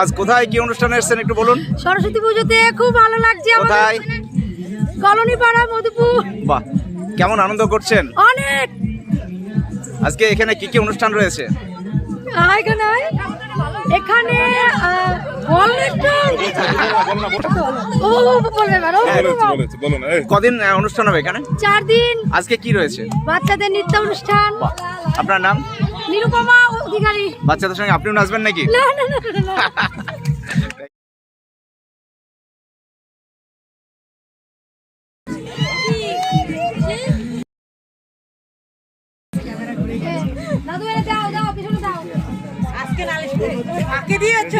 আজ কোথায় কি অনুষ্ঠানে এসেছেন একটু বলুন? সরস্বতী পুজোতে খুব ভালো লাগছে আমাদের কোথায়? কলোনি পাড়া মধুপুর। বাহ কেমন আনন্দ করছেন? অনেক। আজকে এখানে কি কি অনুষ্ঠান রয়েছে? এখানে এখানে এই। কদিন অনুষ্ঠান হবে এখানে? চার দিন আজকে কি রয়েছে? বাচ্চাদের নৃত্য অনুষ্ঠান। আপনার নাম? নিরুপমা অধিকারী। বাচ্চাদের সঙ্গে আপনিও নাচবেন নাকি? না না না না, না। দাদু এটা দাও দাও পিছনে দাও। কাকে দিয়েছ?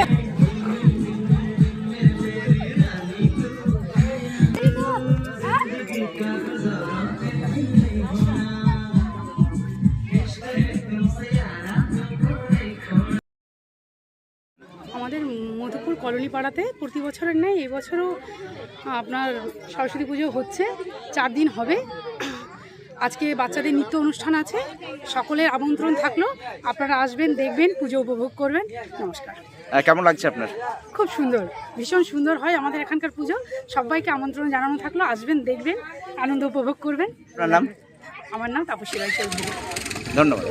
আমাদের মধুপুর কলোনি পাড়াতে প্রতি বছরের নেই এবছরও আপনার সরস্বতী পুজো হচ্ছে চার দিন হবে। আজকে বাচ্চাদের নৃত্য অনুষ্ঠান আছে সকলের আমন্ত্রণ থাকল। আপনারা আসবেন দেখবেন পুজো উপভোগ করবেন। নমস্কার। কেমন লাগছে আপনার? খুব সুন্দর ভীষণ সুন্দর হয় আমাদের এখানকার পুজো। সবাইকে আমন্ত্রণ জানানো থাকল আসবেন দেখবেন আনন্দ উপভোগ করবেন। নাম? আমার নাম তাপসী রায় চৌধুরী। ধন্যবাদ।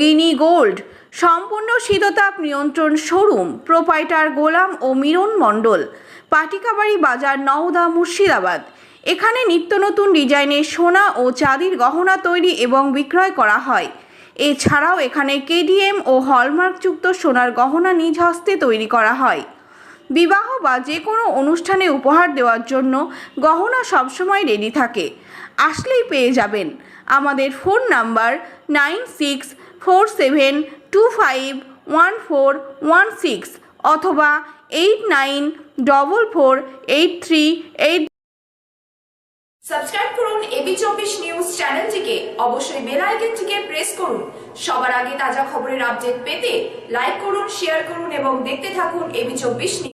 Guinea gold. সম্পূর্ণ শীততাপ নিয়ন্ত্রণ শোরুম, প্রোপাইটার গোলাম ও মিরন মণ্ডল। পাটিকাবাড়ি বাজার নওদা মুর্শিদাবাদ। এখানে নিত্য নতুন ডিজাইনের সোনা ও চাঁদির গহনা তৈরি এবং বিক্রয় করা হয়। এছাড়াও এখানে কেডিএম ও হলমার্কযুক্ত সোনার গহনা নিজ হস্তে তৈরি করা হয়। বিবাহ বা যে কোনো অনুষ্ঠানে উপহার দেওয়ার জন্য গহনা সবসময় রেডি থাকে। আসলেই পেয়ে যাবেন। আমাদের phone number nine six four seven two five one four one six অথবা eight nine double four eight three eight subscribe করুন এবি চব্বিশ নিউজ চ্যানেলটিকে। অবশ্যই বেল আইকনটিকে প্রেস করুন। সবার আগে তাজা খবরের আপডেট পেতে লাইক করুন শেয়ার করুন এবং দেখতে থাকুন এবি চব্বিশ